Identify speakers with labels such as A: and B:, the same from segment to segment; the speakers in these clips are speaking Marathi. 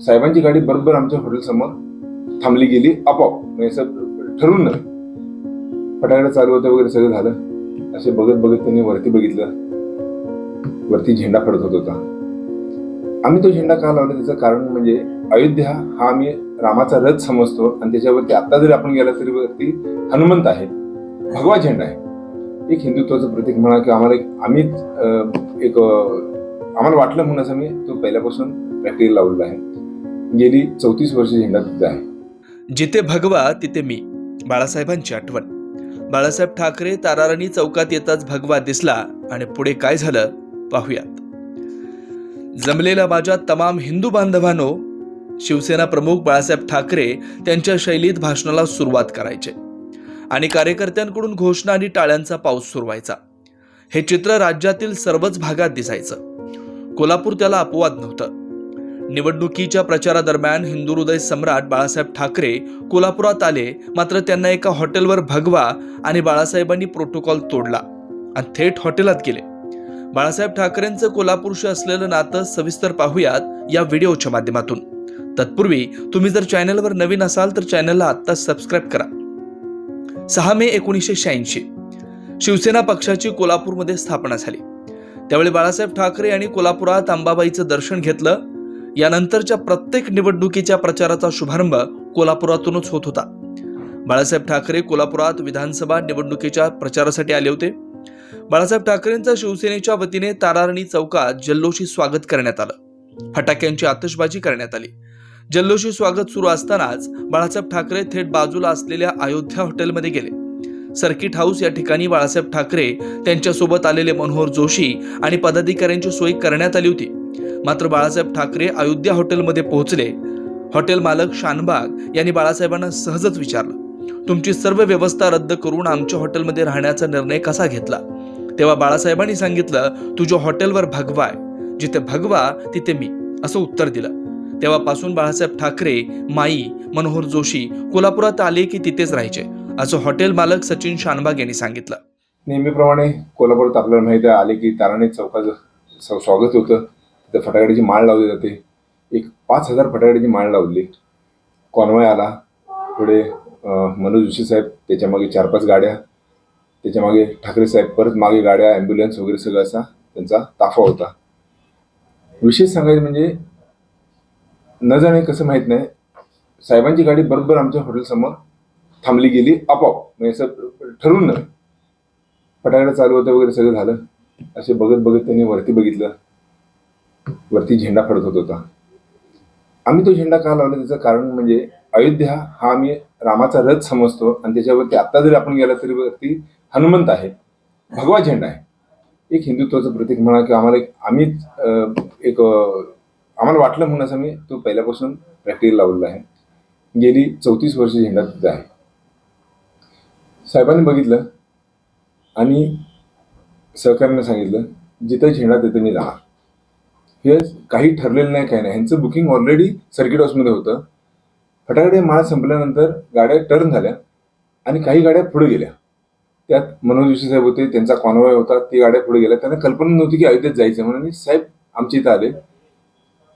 A: साहेबांची गाडी बरोबर आमच्या हॉटेल समोर थांबली गेली आपोआप. म्हणजे असं ठरवून नव्हे फटाकडे चालू होतं वगैरे सगळं झालं. असे बघत बघत त्यांनी वरती बघितलं. वरती झेंडा फडत होत होता. आम्ही तो झेंडा का लावला? त्याचं कारण म्हणजे अयोध्या हा आम्ही रामाचा रथ समजतो आणि त्याच्यावरती आता जरी आपण गेला तरी वरती हनुमंत आहे. भगवा झेंडा आहे. एक हिंदुत्वाचं प्रतीक म्हणा किंवा आम्हाला एक आम्हीच एक आम्हाला वाटलं म्हणून असं मी तो पहिल्यापासून प्रॅक्टिकल लावलेला आहे. गेली चौतीस वर्ष झेंडा तिथं आहे.
B: जिथे भगवा तिथे मी. बाळासाहेबांची आठवण. बाळासाहेब ठाकरे ताराराणी चौकात येताच भगवा दिसला आणि पुढे काय झालं पाहूयात. जमलेल्या माझ्या तमाम हिंदू बांधवांनो शिवसेना प्रमुख बाळासाहेब ठाकरे त्यांच्या शैलीत भाषणाला सुरुवात करायचे. आणि कार्यकर्त्यांकडून घोषणा आणि टाळ्यांचा पाऊस सुरू व्हायचा हे चित्र राज्यातील सर्वच भागात दिसायचं. कोल्हापूर त्याला अपवाद नव्हतं. निवडणुकीच्या प्रचारादरम्यान हिंदू हृदय सम्राट बाळासाहेब ठाकरे कोल्हापुरात आले. मात्र त्यांना एका हॉटेलवर भगवा आणि बाळासाहेबांनी प्रोटोकॉल तोडला आणि थेट हॉटेलात गेले. बाळासाहेब ठाकरेंचं कोल्हापूरशी असलेलं नातं सविस्तर पाहूयात या व्हिडिओच्या माध्यमातून. तत्पूर्वी तुम्ही जर चॅनलवर नवीन असाल तर चॅनलला आत्ता सबस्क्राईब करा. सहा मे एकोणीसशे शहाऐंशी. शिवसेना पक्षाची कोल्हापूरमध्ये स्थापना झाली. त्यावेळी बाळासाहेब ठाकरे यांनी कोल्हापुरात अंबाबाईचं दर्शन घेतलं. यानंतरच्या प्रत्येक निवडणुकीच्या प्रचाराचा शुभारंभ कोल्हापुरातूनच होत होता. बाळासाहेब ठाकरे कोल्हापुरात विधानसभा निवडणुकीच्या प्रचारासाठी आले होते. बाळासाहेब ठाकरेंचं शिवसेनेच्या वतीने तारारणी चौकात जल्लोषी स्वागत करण्यात आलं. फटाक्यांची आतषबाजी करण्यात आली. जल्लोषी स्वागत सुरू असतानाच बाळासाहेब ठाकरे थेट बाजूला असलेल्या अयोध्या हॉटेलमध्ये गेले. सर्किट हाऊस या ठिकाणी बाळासाहेब ठाकरे त्यांच्यासोबत आलेले मनोहर जोशी आणि पदाधिकाऱ्यांची सोय करण्यात आली होती. मात्र बाळासाहेब ठाकरे अयोध्या हॉटेलमध्ये पोहोचले. हॉटेल मालक शानबाग यांनी बाळासाहेबांना सहजच विचारलं तुमची सर्व व्यवस्था रद्द करून आमच्या हॉटेलमध्ये राहण्याचा निर्णय कसा घेतला? तेव्हा बाळासाहेबांनी सांगितलं तुझ्या हॉटेलवर भगवा आहे जिथे भगवा तिथे मी असं उत्तर दिलं. तेव्हापासून बाळासाहेब ठाकरे माई मनोहर जोशी कोल्हापुरात आले की तिथेच राहायचे असं हॉटेल मालक सचिन शानबाग यांनी सांगितलं.
A: नेहमीप्रमाणे कोल्हापुरात आपल्याला माहिती आले की ताराणी चौकाचं स्वागत होतं. तिथं फटाकड्याची माळ लावली जाते. एक पाच हजार फटाकड्याची माळ लावली. कॉन्वॉय आला. पुढे मनोज जोशी साहेब त्याच्यामागे चार पाच गाड्या. त्याच्यामागे ठाकरे साहेब परत मागे गाड्या ॲम्ब्युलन्स वगैरे सगळं असा त्यांचा ताफा होता. विशेष सांगायचं म्हणजे न जाणे कसं माहीत नाही. साहेबांची गाडी बरोबर आमच्या हॉटेलसमोर थांबली गेली आपोआप. म्हणजे असं ठरवून नाही. फटाकडे चालू होतं वगैरे सगळं झालं. असे बघत बघत त्यांनी वरती बघितलं. वरती झेंडा फडकत होत होता. आम्ही तो झेंडा का लावला? त्याचं कारण म्हणजे अयोध्या हा आम्ही रामाचा रथ समजतो आणि त्याच्यावरती आता जरी आपण गेला तरी वरती हनुमंत आहे. भगवा झेंडा आहे. एक हिंदुत्वाचं प्रतीक म्हणा किंवा आम्हाला एक आम्हीच एक आम्हाला वाटलं म्हणून असं मी तो पहिल्यापासून प्रॅक्टिकल लावलेला आहे. गेली चौतीस वर्ष झेंडा तिथं आहे. साहेबांनी बघितलं आणि सहकार्यानं सांगितलं जिथं झेंडा तिथं मी जाणार हे काही ठरलेलं नाही काही नाही. ह्यांचं बुकिंग ऑलरेडी सर्किट हाऊसमध्ये होतं. फटाकडे माळ संपल्यानंतर गाड्या टर्न झाल्या आणि काही गाड्या पुढे गेल्या. त्यात मनोज जोशी साहेब होते त्यांचा कॉन्वॉय होता ती गाड्या पुढे गेल्या. त्यांना कल्पना नव्हती की अयोध्येत जायचं म्हणून साहेब आमच्या इथं आले.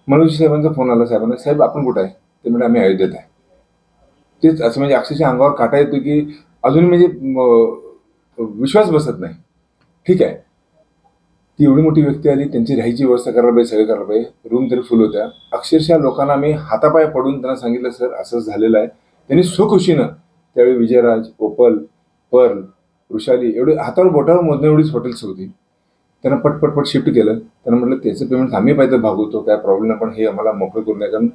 A: मनोज जोशी साहेबांचा फोन आला साहेबांना साहेब आपण कुठं आहे? ते म्हणजे आम्ही अयोध्येत आहे. तेच असं म्हणजे अक्षरशः अंगावर काटा येतो की अजून म्हणजे विश्वास बसत नाही. ठीक आहे. ती एवढी मोठी व्यक्ती आली त्यांची राहायची व्यवस्था करायला पाहिजे सगळं करायला पाहिजे. रूम तरी फुल होत्या. अक्षरशः लोकांना मी हातापाय पडून त्यांना सांगितलं सर असं झालेलं आहे. त्यांनी सुखुशीनं त्यावेळी विजयराज ओपल पर्ल वृषाली एवढे हातावर बोटावर मोजणं एवढीच हॉटेल्स होती. त्यांना पटपटपट शिफ्ट केलं. त्यांना म्हटलं त्याचं पेमेंट आम्ही पाहिजे भागवतो काय प्रॉब्लेम नाही पण हे आम्हाला मोकळं करू नये कारण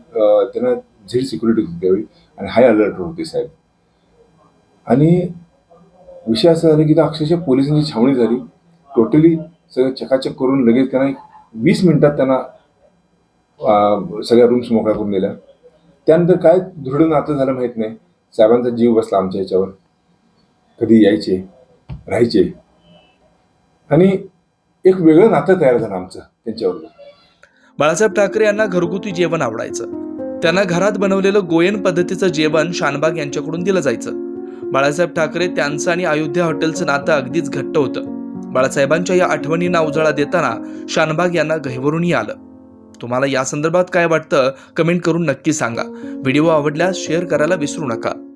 A: त्यांना झीड सिक्युरिटी होती त्यावेळी आणि हाय अलर्ट होती साहेब. आणि विषय असा झाला की तर अक्षरशः पोलिसांची छावणी झाली. टोटली सगळं चकाचक करून लगेच त्यांना एक वीस मिनिटात त्यांना सगळ्या रूम्स मोकळ्या करून दिल्या. त्यानंतर काय दृढ नातं झालं माहीत नाही. साहेबांचा जीव बसला आमच्या ह्याच्यावर. कधी यायचे राहायचे. आणि एक वेगळं नातं तयार झालं आमचं त्यांच्याबरोबर
B: बाळासाहेब ठाकरे यांना घरगुती जेवण आवडायचं. त्यांना घरात बनवलेलं गोयन पद्धतीचं जेवण शानबाग यांच्याकडून दिलं जायचं. बाळासाहेब ठाकरे त्यांचं आणि अयोध्या हॉटेलचं नातं अगदीच घट्ट होतं. बाळासाहेबांच्या या आठवणींना उजाळा देताना शानबाग यांना गहिवरूनही आलं. तुम्हाला या संदर्भात काय वाटतं कमेंट करून नक्की सांगा. व्हिडिओ आवडल्यास शेअर करायला विसरू नका.